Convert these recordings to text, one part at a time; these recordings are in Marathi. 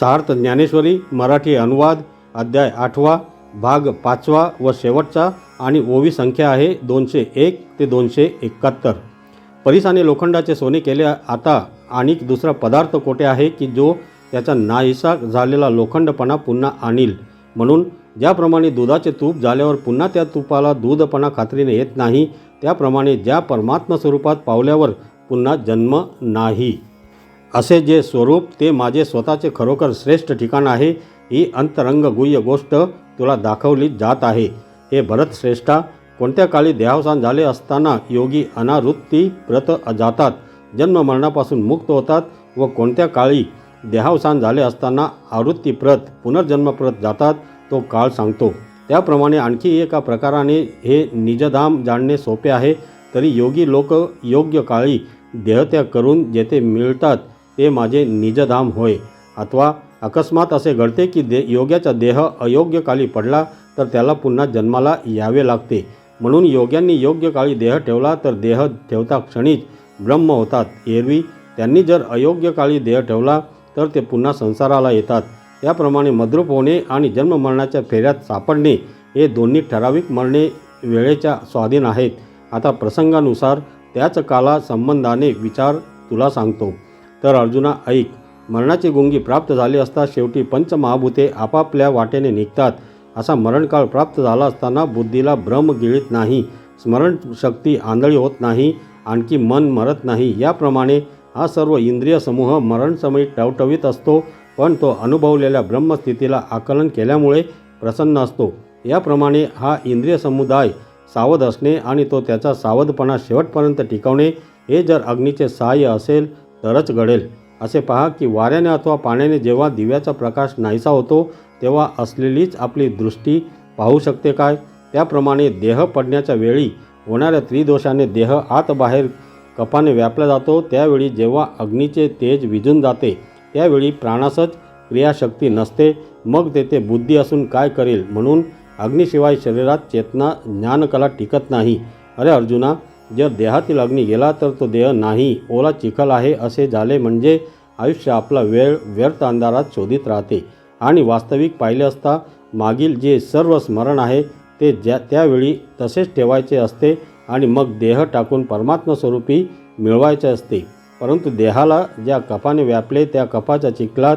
सार्थ ज्ञानेश्वरी मराठी अनुवाद अध्याय आठवा भाग पाचवा व शेवटचा आणि ओवी संख्या आहे दोनशे एक ते दोनशे एकाहत्तर. परिसाने लोखंडाचे सोने केले आता आणि दुसरा पदार्थ कोठे आहे की जो त्याचा नाहीसा झालेला लोखंडपणा पुन्हा आणील? म्हणून ज्याप्रमाणे दुधाचे तूप झाल्यावर पुन्हा त्या तुपाला दूधपणा खात्रीने येत नाही त्याप्रमाणे ज्या परमात्मा स्वरूपात पावल्यावर पुन्हा जन्म नाही. असे जे स्वरूप ते माझे स्वतःचे खरोखर श्रेष्ठ ठिकाण आहे. ही अंतरंग गुह्य गोष्ट तुला दाखवली जात आहे. हे भरत श्रेष्ठा कोणत्या काळी देहावसान झाले असताना योगी अनावृत्ती प्रत जातात जन्म मरणापासून मुक्त होतात व कोणत्या काळी देहावसान झाले असताना आवृत्तीप्रत पुनर्जन्मप्रत जातात तो काळ सांगतो. त्याप्रमाणे आणखी एका प्रकाराने हे निजधाम जाणणे सोपे आहे. तरी योगी लोक योग्य काळी देहत्याग करून जेथे मिळतात ते माझे निजधाम होय. अथवा अकस्मात असे घडते की दे योग्याचा देह अयोग्य काळी पडला तर त्याला पुन्हा जन्माला यावे लागते. म्हणून योग्यांनी योग्य काळी देह ठेवला तर देह ठेवता क्षणीच ब्रह्म होतात. एरवी त्यांनी जर अयोग्य काळी देह ठेवला तर ते पुन्हा संसाराला येतात. त्याप्रमाणे मद्रूप होणे आणि जन्ममरणाच्या फेऱ्यात सापडणे हे दोन्ही ठराविक मरणे वेळेच्या स्वाधीन आहेत. आता प्रसंगानुसार त्याच काला संबंधाने विचार तुला सांगतो. तर अर्जुना ऐक. मरणाची गुंगी प्राप्त झाली असता शेवटी पंचमहाभूते आपापल्या वाटेने निघतात. असा मरणकाळ प्राप्त झाला असताना बुद्धीला भ्रम गिळीत नाही. स्मरणशक्ती आंधळी होत नाही. आणखी मन मरत नाही. याप्रमाणे हा सर्व इंद्रिय समूह मरणसमयी टवटवीत असतो पण तो अनुभवलेल्या ब्रह्मस्थितीला आकलन केल्यामुळे प्रसन्न असतो. याप्रमाणे हा इंद्रिय समुदाय सावध असणे आणि तो त्याचा सावधपणा शेवटपर्यंत टिकवणे हे जर अग्नीचे सहाय्य असेल तरच घडेल. असे पहा की वाऱ्याने अथवा पाण्याने जेव्हा दिव्याचा प्रकाश नाहीसा होतो तेव्हा असलेलीच आपली दृष्टी पाहू शकते काय? त्याप्रमाणे देह पडण्याच्या वेळी होणाऱ्या त्रिदोषाने देह आत बाहेर कपाने व्यापला जातो. त्यावेळी जेव्हा अग्नीचे तेज विझून जाते त्यावेळी प्राणासच क्रियाशक्ती नसते. मग तेथे बुद्धी असून काय करेल? म्हणून अग्नीशिवाय शरीरात चेतना ज्ञानकला टिकत नाही. अरे अर्जुना जर देहातील अग्नी गेला तर तो देह नाही ओला चिखल आहे असे झाले म्हणजे आयुष्य आपला वेळ व्यर्थ अंधारात शोधित राहते. आणि वास्तविक पाहिले असता मागील जे सर्व स्मरण आहे ते ज्या त्यावेळी तसेच ठेवायचे असते आणि मग देह टाकून परमात्मा स्वरूपी मिळवायचे असते. परंतु देहाला ज्या कपाने व्यापले त्या कपाच्या चिखलात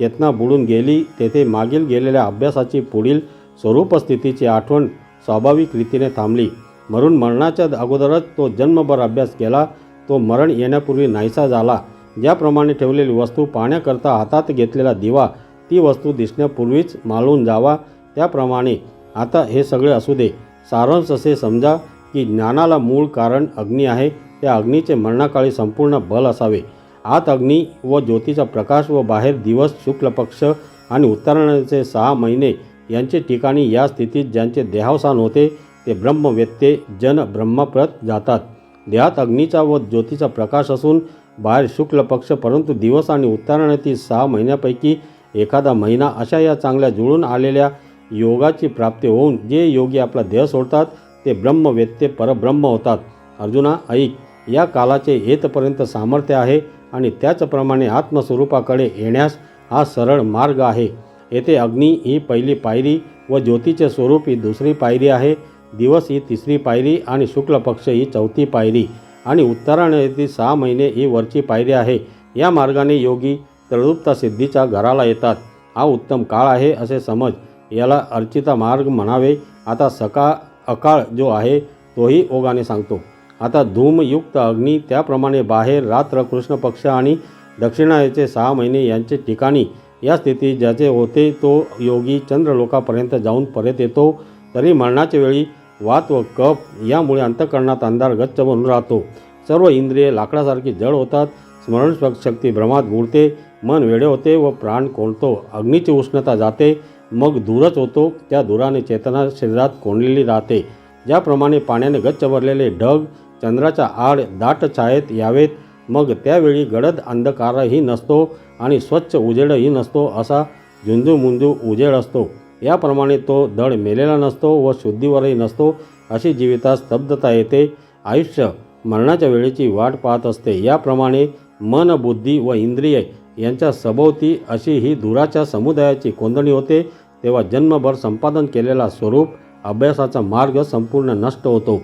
चेतना बुडून गेली तेथे मागील गेलेल्या अभ्यासाची पुढील स्वरूपस्थितीची आठवण स्वाभाविक रीतीने थांबली. मरून मरणाच्या अगोदरच तो जन्मभर अभ्यास केला तो मरण येण्यापूर्वी नाहीसा झाला. ज्याप्रमाणे ठेवलेली वस्तू पाहण्याकरता हातात घेतलेला दिवा ती वस्तू दिसण्यापूर्वीच मालून जावा. त्याप्रमाणे आता हे सगळे असू दे. सारांश असे समजा की ज्ञानाला मूळ कारण अग्नी आहे त्या अग्नीचे मरणाकाळी संपूर्ण बल असावे. आत अग्नी व ज्योतीचा प्रकाश व बाहेर दिवस शुक्ल पक्ष आणि उत्तरायणाचे सहा महिने यांचे ठिकाणी या स्थितीत ज्यांचे देहावसान होते ते ब्रह्मवेत्ते जन ब्रह्मप्रत जातात. देहात अग्नीचा व ज्योतीचा प्रकाश असून बाहेर शुक्ल पक्ष परंतु दिवस आणि उत्तरायणातील सहा महिन्यापैकी एखादा महिना अशा या चांगल्या जुळून आलेल्या योगाची प्राप्ती होऊन जे योगी आपला देह सोडतात ते ब्रह्मवेत्ते परब्रह्म होतात. अर्जुना ऐक या कालाचे येतपर्यंत सामर्थ्य आहे आणि त्याचप्रमाणे आत्मस्वरूपाकडे येण्यास हा सरळ मार्ग आहे. येथे अग्नी ही पहिली पायरी व ज्योतीचे स्वरूप ही दुसरी पायरी आहे. दिवस ही तिसरी पायरी आणि शुक्ल पक्ष ही चौथी पायरी आणि उत्तरायणातील सहा महिने ही वरची पायरी आहे. या मार्गाने योगी तळुप्ता सिद्धीच्या घराला येतात. हा उत्तम काळ आहे असे समज. याला अर्चिता मार्ग म्हणावे. आता सकाळ अकाळ जो आहे तोही ओगाने सांगतो. आता धूमयुक्त अग्नी त्याप्रमाणे बाहेर रात्र कृष्ण पक्ष आणि दक्षिणायचे सहा महिने यांचे ठिकाणी. या स्थितीत ज्याचे होते तो योगी चंद्रलोकापर्यंत जाऊन परत येतो. तरी मरणाच्या वेळी वात व कफ यामुळे अंतकरणात अंधार गच्च बनून राहतो. सर्व इंद्रिये लाकडासारखी जड होतात. स्मरण शक्ती भ्रमात बुडते. मन वेडे होते व प्राण कोंडतो. अग्नीची उष्णता जाते. मग दूरच होतो. त्या धुराने चेतना शरीरात कोंडलेली राहते. ज्याप्रमाणे पाण्याने गच्च भरलेले ढग चंद्राच्या आड दाट छायेत यावेत. मग त्यावेळी गडद अंधकारही नसतो आणि स्वच्छ उजेडही नसतो असा झुंजूमुंजू उजेड असतो. याप्रमाणे तो दड मेलेला नसतो व शुद्धीवरही नसतो अशी जीवितास स्तब्धता येते. आयुष्य मरणाच्या वेळेची वाट पाहत असते. याप्रमाणे मन बुद्धी व इंद्रिये यांच्या सभोवती अशी ही दुराच्या समुदायाची कोंदणी होते. तेव्हा जन्मभर संपादन केलेला स्वरूप अभ्यासाचा मार्ग संपूर्ण नष्ट होतो.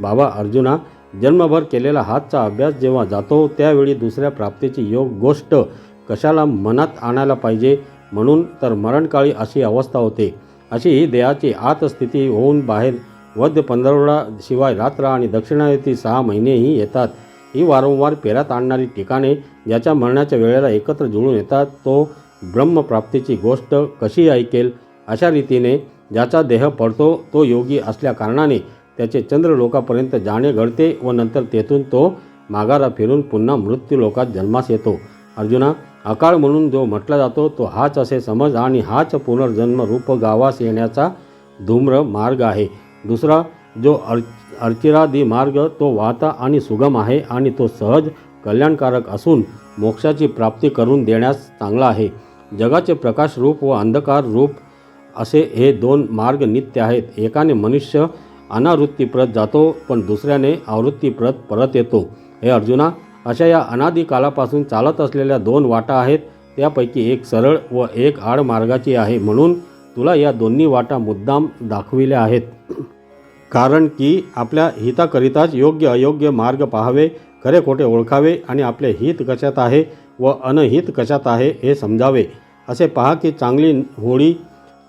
बाबा अर्जुना जन्मभर केलेला हातचा अभ्यास जेव्हा जातो त्यावेळी दुसऱ्या प्राप्तीची योग गोष्ट कशाला मनात आणायला पाहिजे? म्हणून तर मरणकाळी अशी अवस्था होते. अशी ही देहाची आतस्थिती होऊन बाहेर वद्य पंधरवडा शिवाय रात्र आणि दक्षिणायती सहा महिनेही येतात. ही वारंवार पेरात आणणारी ठिकाणे ज्याच्या मरणाच्या वेळेला एकत्र जुळून येतात तो ब्रह्मप्राप्तीची गोष्ट कशी ऐकेल? अशा रीतीने ज्याचा देह पडतो तो योगी असल्याकारणाने त्याचे चंद्रलोकापर्यंत जाणे घडते व नंतर तेथून तो माघारा फिरून पुन्हा मृत्यूलोकात जन्मास येतो. अर्जुना अकाळ म्हणून जो म्हटला जातो तो हाच असे समज आणि हाच पुनर्जन्म रूप गावास येण्याचा धूम्र मार्ग आहे. दुसरा जो अर् अर्चिरादी मार्ग तो वाहता आणि सुगम आहे आणि तो सहज कल्याणकारक असून मोक्षाची प्राप्ती करून देण्यास चांगला आहे. जगाचे प्रकाश रूप व अंधकार रूप असे हे दोन मार्ग नित्य आहेत. एकाने मनुष्य अनावृत्तीप्रत जातो पण दुसऱ्याने आवृत्तीप्रत परत येतो. हे अर्जुना अशा या अनादी कालापासून चालत असलेल्या दोन वाटा आहेत. त्यापैकी एक सरळ व एक आड मार्गाची आहे म्हणून तुला या दोन्ही वाटा मुद्दाम दाखविल्या आहेत. कारण की आपल्या हिताकरिताच योग्य अयोग्य मार्ग पाहावे खरे खोटे ओळखावे आणि आपले हित कशात आहे व अनहित कशात आहे हे समजावे. असे पहा की चांगली होळी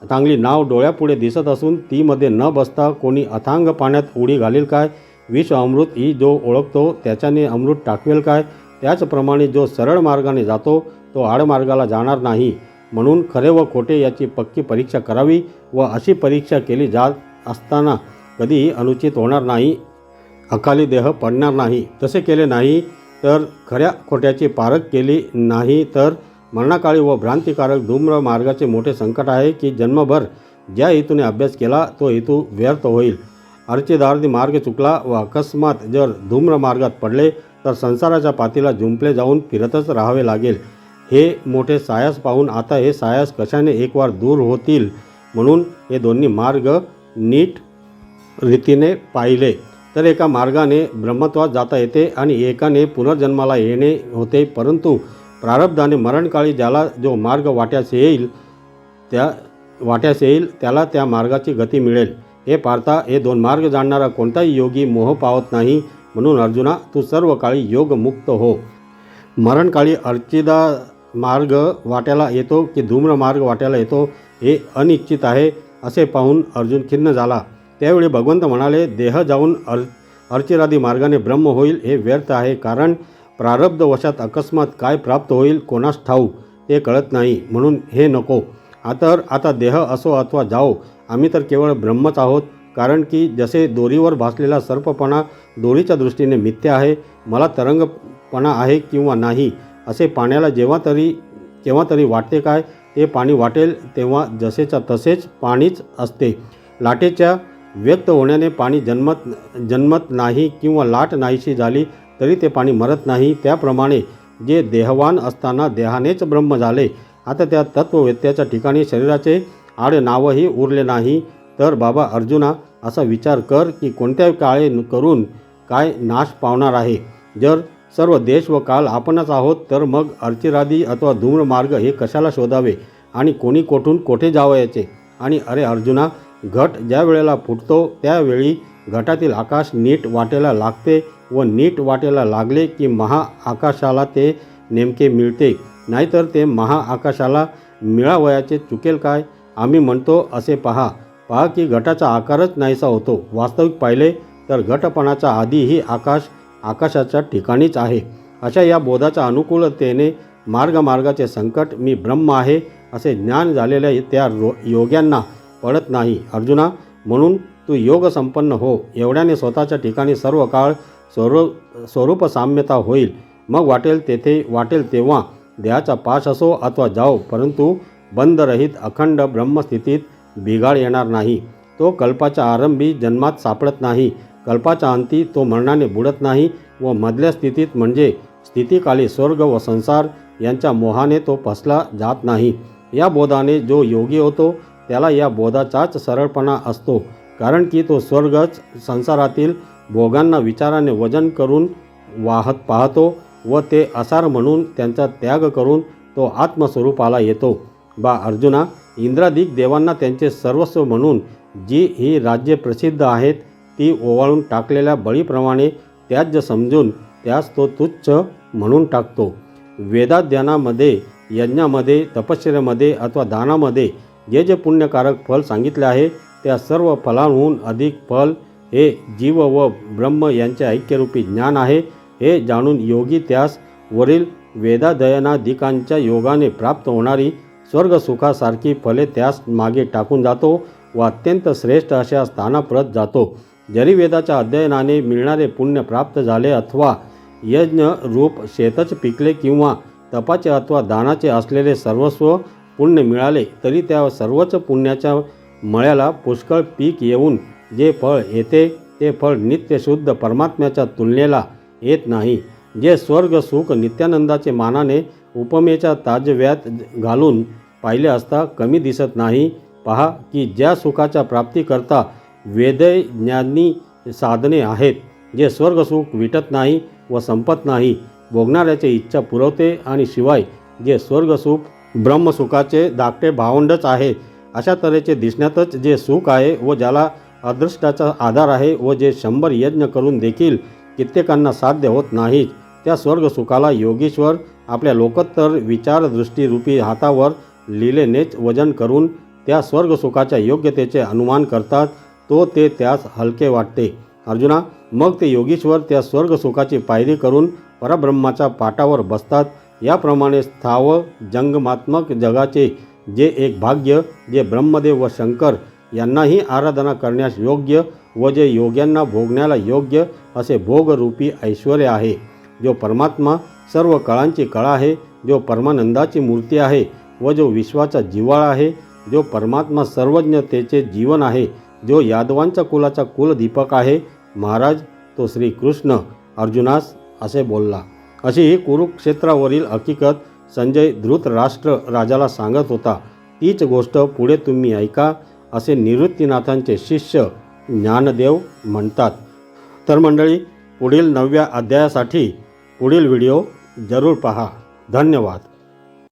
चांगली नाव डोळ्यापुढे दिसत असून तीमध्ये न बसता कोणी अथांग पाण्यात उडी घालील काय? विष अमृत ही जो ओळखतो त्याच्याने अमृत टाकवेल काय? त्याचप्रमाणे जो सरळ मार्गाने जातो तो आडमार्गाला जाणार नाही. म्हणून खरे व खोटे याची पक्की परीक्षा करावी व अशी परीक्षा केली जात असताना कधीही अनुचित होणार नाही. अकाली देह पडणार नाही. तसे केले नाही तर खऱ्या खोट्याची पारख केली नाही तर मरणाकाळी व भ्रांतिकारक धूम्र मार्गाचे मोठे संकट आहे की जन्मभर ज्या हेतूने अभ्यास केला तो हेतू व्यर्थ होईल. अर्चिदार्दी मार्ग चुकला व अकस्मात जर धूम्र मार्गात पडले तर संसाराच्या पातीला जुंपले जाऊन फिरतच राहावे लागेल. हे मोठे सायास पाहून आता हे सायास कशाने एकवार दूर होतील? म्हणून हे दोन्ही मार्ग नीट रीतीने पाहिले तर एका मार्गाने ब्रह्मत्वात जाता येते आणि एकाने पुनर्जन्माला येणे होते. परंतु प्रारब्धाने मरणकाळी ज्याला जो मार्ग वाट्यास येईल त्या वाट्यास येईल त्याला त्या मार्गाची गती मिळेल. हे पारता हे दोन मार्ग जाणणारा कोणताही योगी मोह पावत नाही. म्हणून अर्जुना तू सर्व काळी योगमुक्त हो. मरणकाळी अर्चिदा मार्ग वाट्याला येतो की धूम्र मार्ग वाट्याला येतो हे अनिश्चित आहे असे पाहून अर्जुन खिन्न झाला. त्यावेळी भगवंत म्हणाले देह जाऊन अर अर्चिरादी मार्गाने ब्रह्म होईल हे व्यर्थ आहे कारण प्रारब्धवशात अकस्मात काय प्राप्त होईल कोणास ठाऊ ते कळत नाही. म्हणून हे नको. आता आता देह असो अथवा जाओ आम्ही तर केवळ ब्रह्मच आहोत कारण की जसे दोरीवर भासलेला सर्पपणा दोरीच्या दृष्टीने मिथ्य आहे मला तरंगपणा आहे किंवा नाही असे पाण्याला जेव्हा तरी केव्हा तरी वाटते काय ते पाणी वाटेल तेव्हा जसेच्या तसेच पाणीच असते. लाटेच्या व्यक्त होण्याने पाणी जन्मत जन्मत नाही किंवा लाट नाहीशी झाली तरी ते पाणी मरत नाही. त्याप्रमाणे जे देहवान असताना देहानेच ब्रह्म झाले. आता त्या तत्ववेत्याच्या ठिकाणी शरीराचे आड नावही उरले नाही. तर बाबा अर्जुना असा विचार कर की कोणत्या काळे करून काय नाश पावणार आहे. जर सर्व देश व काल आपणच आहोत तर मग अर्चिरादी अथवा धूम्र मार्ग हे कशाला शोधावे आणि कोणी कोठून कोठे जावयाचे? आणि अरे अर्जुना घट ज्या वेळेला फुटतो त्यावेळी घटातील आकाश नीट वाटेला लागते व नीट वाटेला लागले की महाआकाशाला ते नेमके मिळते. नाहीतर ते महाआकाशाला मिळावयाचे चुकेल काय? आम्ही म्हणतो असे पहा. पहा की घटाचा आकारच नाहीसा होतो. वास्तविक पाहिले तर घटपणाचा आधीही आकाश आकाशाच्या ठिकाणीच आहे. अशा या बोधाच्या अनुकूलतेने मार्गमार्गाचे संकट मी ब्रह्म आहे असे ज्ञान झालेल्या त्या रो योग्यांना पडत नाही. अर्जुना म्हणून तू योग संपन्न हो. एवढ्याने स्वतःच्या ठिकाणी सर्व काळ स्वरूप स्वरूप साम्यता होईल. मग वाटेल तेथे वाटेल तेव्हा. देहाचा पाश असो अथवा जाओ परंतु बंदरहित अखंड ब्रह्मस्थितीत बिघाड येणार नाही. तो कल्पाच्या आरंभी जन्मात सापडत नाही. कल्पाच्या अंती तो मरणाने बुडत नाही व मधल्या स्थितीत म्हणजे स्थितीकाली स्वर्ग व संसार यांच्या मोहाने तो फसला जात नाही. या बोधाने जो योगी होतो त्याला या बोधाचाच सरळपणा असतो. कारण की तो स्वर्गच संसारातील भोगांना विचाराने वजन करून वाहत पाहतो व ते असार म्हणून त्यांचा त्याग करून तो तो आत्मस्वरूपाला येतो. बा अर्जुना इंद्रादिक देवांना त्यांचे सर्वस्व म्हणून जी ही राज्ये प्रसिद्ध आहेत ती ओवाळून टाकलेल्या बळीप्रमाणे त्याज्य समजून त्यास तो तुच्छ म्हणून टाकतो. वेदाध्यानामध्ये यज्ञामध्ये तपश्चर्यामध्ये अथवा दानामध्ये जे जे पुण्यकारक फल सांगितले आहे त्या सर्व फलांहून अधिक फल हे जीव व ब्रह्म यांचे ऐक्यरूपी ज्ञान आहे हे जाणून योगी त्यास वरील वेदाध्ययनाधिकांच्या योगाने प्राप्त होणारी स्वर्गसुखासारखी फले त्यास मागे टाकून जातो व अत्यंत श्रेष्ठ अशा स्थानाप्रत जातो. जरी वेदाच्या अध्ययनाने मिळणारे पुण्य प्राप्त झाले अथवा यज्ञ रूप शेतच पिकले किंवा तपाचे अथवा दानाचे असलेले सर्वस्व पुण्य मिळाले तरी त्या सर्वच पुण्याच्या मळ्याला पुष्कळ पीक येऊन जे फळ येते ते फळ नित्यशुद्ध परमात्म्याच्या तुलनेला येत नाही. जे स्वर्ग सुख नित्यानंदाचे मानाने उपमेच्या ताजव्यात घालून पाहिले असता कमी दिसत नाही. पहा की ज्या सुखाच्या प्राप्तीकरता वेदय ज्ञानी साधने आहेत जे स्वर्गसुख विटत नाही व संपत नाही भोगणाऱ्याची इच्छा पुरवते आणि शिवाय जे स्वर्गसुख ब्रह्मसुखाचे धाकटे भावंडच आहे अशा तऱ्हेचे दिसण्यातच जे सुख आहे व ज्याला अदृष्टाचा आधार आहे व जे शंभर यज्ञ करून देखील कित्येकांना साध्य होत नाहीच त्या स्वर्गसुखाला योगीश्वर आपल्या लोकोत्तर विचारदृष्टीरूपी हातावर लिलेनेच वजन करून त्या स्वर्गसुखाच्या योग्यतेचे अनुमान करतात. तो ते त्यास हलके वाटते. अर्जुना मग ते योगीश्वर त्या स्वर्गसुखाची पायरी करून परब्रह्माच्या पाटावर बसतात. याप्रमाणे स्थाव जंगमात्मक जगाचे जे एक भाग्य जे ब्रह्मदेव व शंकर यांनाही आराधना करण्यास योग्य व जे योग्यांना भोगण्याला योग्य असे भोगरूपी ऐश्वर आहे. जो परमात्मा सर्व कळांची कळा आहे जो परमानंदाची मूर्ती आहे व जो विश्वाचा जिव्हाळा आहे जो परमात्मा सर्वज्ञतेचे जीवन आहे जो यादवांच्या कुलाचा कुलदीपक आहे महाराज तो श्रीकृष्ण अर्जुनास असे बोलला. अशी ही कुरुक्षेत्रावरील हकीकत संजय धृतराष्ट्र राजाला सांगत होता. तीच गोष्ट पुढे तुम्ही ऐका. असे निवृत्तीनाथांचे शिष्य ज्ञानदेव म्हणतात. तर मंडळी पुढील नवव्या अध्यायासाठी पुढील व्हिडिओ जरूर पहा. धन्यवाद.